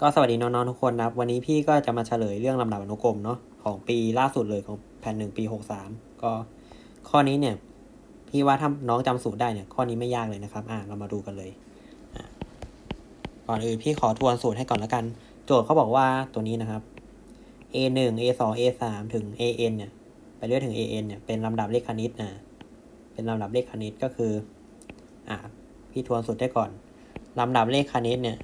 ก็สวัสดีน้องๆทุกคนนะครับ วันนี้พี่ก็จะมาเฉลยเรื่องลำดับอนุกรมเนาะของปีล่าสุดเลยของแผ่นหนึ่งปีหกสามก็ข้อนี้เนี่ย พี่ว่าถ้าน้องจำสูตรได้เนี่ย ข้อนี้ไม่ยากเลยนะครับ อ่าเรามาดูกันเลยอะก่อนอื่นพี่ขอทวนสูตรให้ก่อนแล้วกัน โจทย์เขาบอกว่าตัวนี้นะครับ a หนึ่ง a สอง a สามถึง a n เนี่ย ไปเรื่อยถึง a n เนี่ยเป็นลำดับเลขคณิตนะเป็นลำดับเลขคณิตก็คือ อ่า พี่ทวนสูตรได้ก่อนลำดับเลขคณิตเนี่ย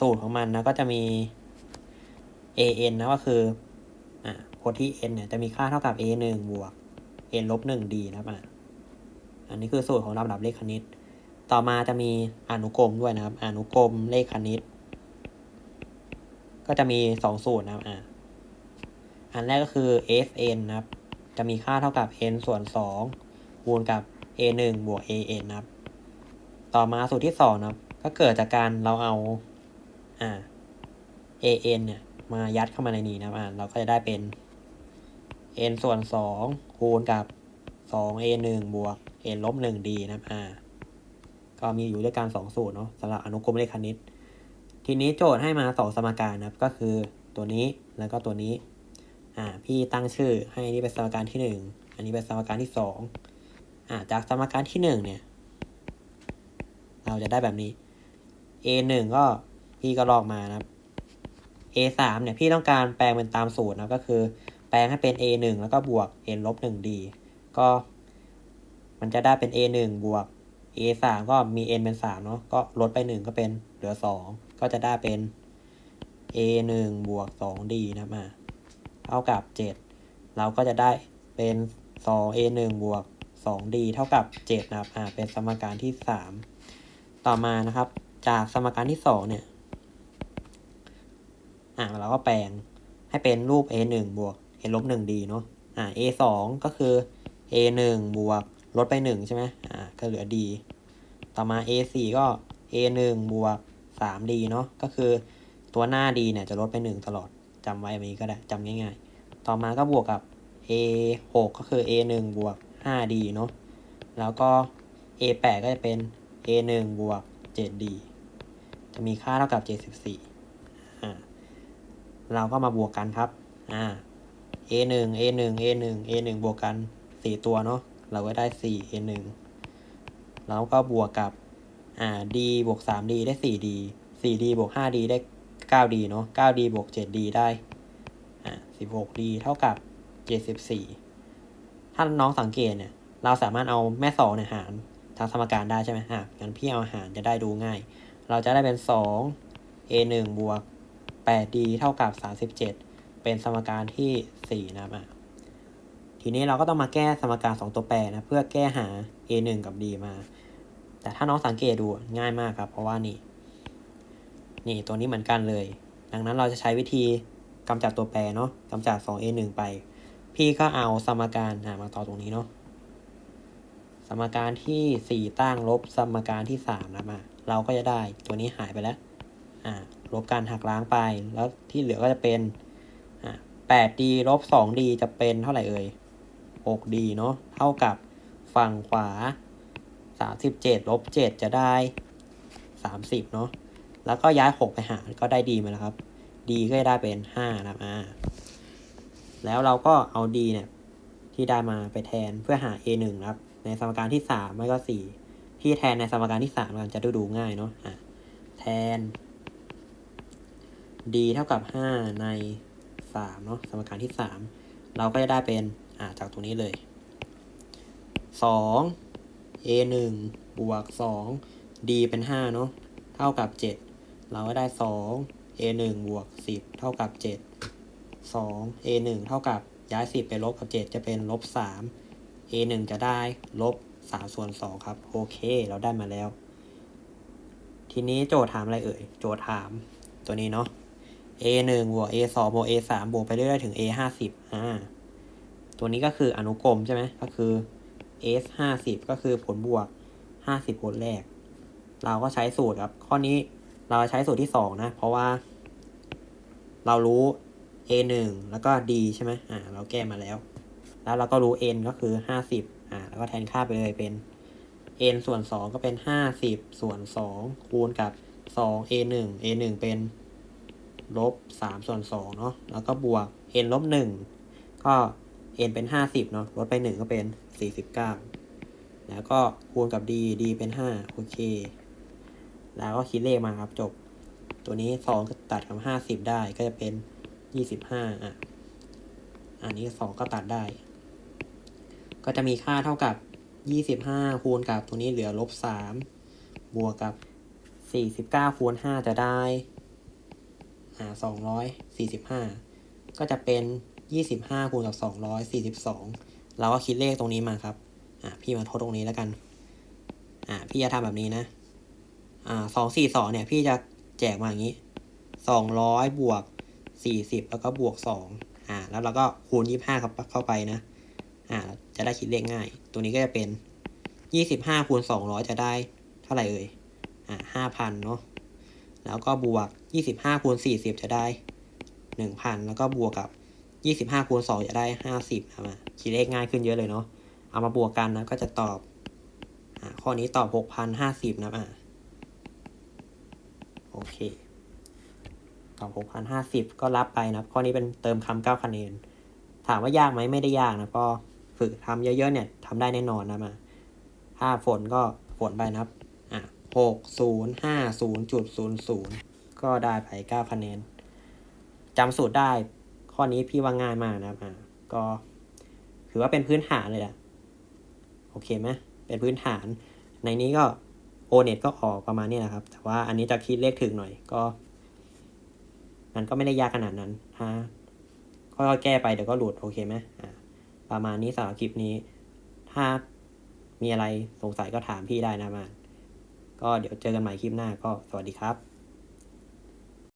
สูตรของมันนะก็จะมี an นะก็คืออ่าโพธิ n เนี่ยจะมีค่าเท่ากับ a หนึ่งบวก n ลบหนึ่ง d นะครับอะอันนี้คือสูตรของลำดับเลขคณิต ต่อมาจะมีอนุกรมด้วยนะครับ อนุกรมเลขคณิต ก็จะมีสองสูตรนะครับอ่าอันแรกก็คือ fn นะครับ จะมีค่าเท่ากับ n ส่วนสองคูณกับ a หนึ่งบวก an นะครับ ต่อมาสูตรที่สองนะครับ ก็เกิดจากการเราเอา อ่า an เนี่ย มายัดเข้ามาในนี้นะครับอ่าเราก็จะได้เป็น n ส่วนสองคูณกับสอง a หนึ่งบวก n ลบหนึ่ง d นะครับอ่าก็มีอยู่ด้วยกันสองสูตรเนาะสำหรับอนุกรมเลขคณิต ทีนี้โจทย์ให้มาสองสมการนะครับ ก็คือตัวนี้แล้วก็ตัวนี้ อ่า พี่ตั้งชื่อให้นี่เป็นสมการที่หนึ่งอันนี้เป็นสมการที่สองอ่า จากสมการที่หนึ่งเนี่ย เราจะได้แบบนี้ a หนึ่งก็ พี่ก็ลอกมานะครับ a สามเนี่ยพี่ต้องการแปลงเป็นตามสูตรนะก็คือ แปลงให้เป็น a หนึ่งแล้วก็บวก n ลบหนึ่ง d ก็มันจะได้เป็น a หนึ่งบวก a สามก็มี n เป็นสามเนาะก็ลดไปหนึ่งก็เป็นเหลือสองก็จะได้เป็น a หนึ่งบวกสอง d นะมาเท่ากับเจ็ดเราก็จะได้เป็นสอง a หนึ่งบวกสอง d เท่ากับเจ็ดนะครับ อ่า เป็นสมการที่สามต่อมานะครับ จากสมการที่สองเนี่ย อ่าเราก็แปลงให้เป็นรูป a หนึ่งบวก a ลบหนึ่ง d เนาะอ่า a สองก็คือ a หนึ่งบวกลดไปหนึ่งใช่ไหมอ่าก็เหลือ d ต่อมา a สี่ก็ a หนึ่งบวกสาม d เนาะก็คือตัวหน้า d เนี่ยจะลดไปหนึ่งตลอดจำไว้แบบนี้ก็ได้จำง่ายๆ ต่อมาก็บวกกับ a หกก็คือ a หนึ่งบวกห้า d เนาะแล้วก็ a แปดก็จะเป็น a หนึ่งบวกเจ็ด d จะมีค่าเท่ากับเจ็ดสิบสี่ เราก็มาบวกกันครับอ่า a หนึ่ง a หนึ่ง a หนึ่ง a หนึ่งบวกกันสี่ตัวเนาะเราก็ได้สี่ a หนึ่งแล้วก็บวกกับอ่า d บวกสาม d ได้สี่ d สี่ d บวกห้า d ได้เก้า d เนาะเก้า d บวกเจ็ด d ได้อ่าสิบหก d เท่ากับเจ็ดสิบสี่ถ้าน้องสังเกตเนี่ย เราสามารถเอาแม่สองเนี่ยหารทางสมการได้ใช่ไหมอะงั้นพี่เอาหารจะได้ดูง่าย เราจะได้เป็นสอง a หนึ่งบวก 8d เท่ากับ 37 เป็นสมการที่ 4 นะครับอะทีนี้เราก็ต้องมาแก้สมการ2ตัวแปรนะ เพื่อแก้หา a 1กับ d มา แต่ถ้าน้องสังเกตดูง่ายมากครับ เพราะว่านี่ นี่ตัวนี้เหมือนกันเลย ดังนั้นเราจะใช้วิธีกำจัดตัวแปรเนาะกำจัด 2a 1ไป พี่ก็เอาสมการอะมาต่อตรงนี้เนาะสมการที่ 4 ตั้งลบสมการที่3นะมา เราก็จะได้ตัวนี้หายไปแล้ว ลบการหักล้างไป แล้วที่เหลือก็จะเป็น 8d ลบ 2d จะเป็นเท่าไหร่เอ่ย 6d เนาะเท่ากับฝั่งขวา 37ลบ7จะได้ 30 เนาะแล้วก็ย้าย 6 ไปหารก็ได้ d มาแล้วครับ d ก็ได้เป็น 5 นะครับอ่าแล้วเราก็เอา d เนี่ย ที่ได้มาไปแทนเพื่อหา a 1นะครับ ในสมการที่ 3 ไม่ก็4พี่แทนในสมการที่3กันจะดูดูง่ายเนาะอ่าแทน d เท่ากับ 5 ใน3เนาะสมการที่ 3 เราก็จะได้เป็นอ่าจากตรงนี้เลย 2 a 1บวก 2 d เป็น 5 เนาะเท่ากับ 7 เราก็ได้ 2 a 1บวก 10 เท่ากับ 7 2 a 1เท่ากับย้าย 10 ไปลบกับ 7 จะเป็นลบ 3 a 1จะได้ลบ3ส่วน2ครับ โอเค เราได้มาแล้ว ทีนี้โจทย์ถามอะไรเอ่ย โจทย์ถามตัวนี้เนาะ a หนึ่งบวก a สองบวก a สามบวกไปเรื่อยๆถึง a ห้าสิบอ่าตัวนี้ก็คืออนุกรมใช่ไหมก็คือ s ห้าสิบก็คือผลบวกห้าสิบผลแรก เราก็ใช้สูตรครับ ข้อนี้เราใช้สูตรที่สองนะ เพราะว่า เรารู้ a หนึ่งแล้วก็ d ใช่ไหมอ่า เราแก้มาแล้ว แล้วเราก็รู้ n ก็คือห้าสิบอ่า แล้วก็แทนค่าไปเลยเป็น n ส่วนสองก็เป็นห้าสิบส่วนสองคูณกับสอง a หนึ่ง a หนึ่งเป็น ลบสามส่วนสองเนาะแล้วก็บวก n ลบหนึ่งก็ n เป็นห้าสิบเนาะลดไปหนึ่งก็เป็นสี่สิบเก้าแล้วก็คูณกับ d d เป็นห้าโอเค แล้วก็คิดเลขมาครับจบ ตัวนี้สองก็ตัดกับห้าสิบได้ก็จะเป็นยี่สิบห้าอะอันนี้สองก็ตัดได้ ก็จะมีค่าเท่ากับยี่สิบห้าคูณกับตรงนี้เหลือลบสามบวกกับสี่สิบเก้าคูณห้าจะได้ อ่าสองร้อยสี่สิบห้าก็จะเป็นยี่สิบห้าคูณกับสองร้อยสี่สิบสองเราก็คิดเลขตรงนี้มาครับอ่าพี่มาทดตรงนี้แล้วกันอ่าพี่จะทำแบบนี้นะอ่าสองสี่สองเนี่ยพี่จะแจกมาอย่างนี้สองร้อยบวกสี่สิบแล้วก็บวกสองอ่าแล้วเราก็คูณยี่ห้าเข้าเข้าไปนะอ่าจะได้คิดเลขง่าย ตัวนี้ก็จะเป็นยี่สิบห้าคูณสองร้อยจะได้เท่าไหร่เอ่ยอ่าห้าพันเนาะ แล้วก็บวกยี่สิบห้าคูณสี่สิบจะได้หนึ่งพันแล้วก็บวกกับยี่สิบห้าคูณสองจะได้ห้าสิบนะคิดเลขง่ายขึ้นเยอะเลยเนาะ เอามาบวกกันนะก็จะตอบอข้อนี้ตอบหกพันห้าสิบนะอ่าโอเค ตอบหกพันห้าสิบก็รับไปนะข้อนี้เป็นเติมคำเก้าคะแนน ถามว่ายากไหมไม่ได้ยากนะก็ฝึกทำเยอะๆเนี่ยทำได้แน่นอนนะมาถ้าฝนก็ฝนไปนะครับ หกศูนย์ห้าศูนย์จุดศูนย์ศูนย์ก็ได้ไปเก้าคะแนนจำสูตรได้ข้อนี้พี่ว่าง่ายมากนะครับอะก็ถือว่าเป็นพื้นฐานเลยแหละโอเคไหมเป็นพื้นฐาน ในนี้ก็โอเน็ตก็ออกประมาณนี้นะครับ แต่ว่าอันนี้จะคิดเลขถึงหน่อยก็ มันก็ไม่ได้ยากขนาดนั้นฮะค่อยๆแก้ไปเดี๋ยวก็หลุดโอเคไหมอ่าประมาณนี้สำหรับคลิปนี้ ถ้ามีอะไรสงสัยก็ถามพี่ได้นะมา ก็เดี๋ยวเจอกันใหม่คลิปหน้าก็สวัสดีครับ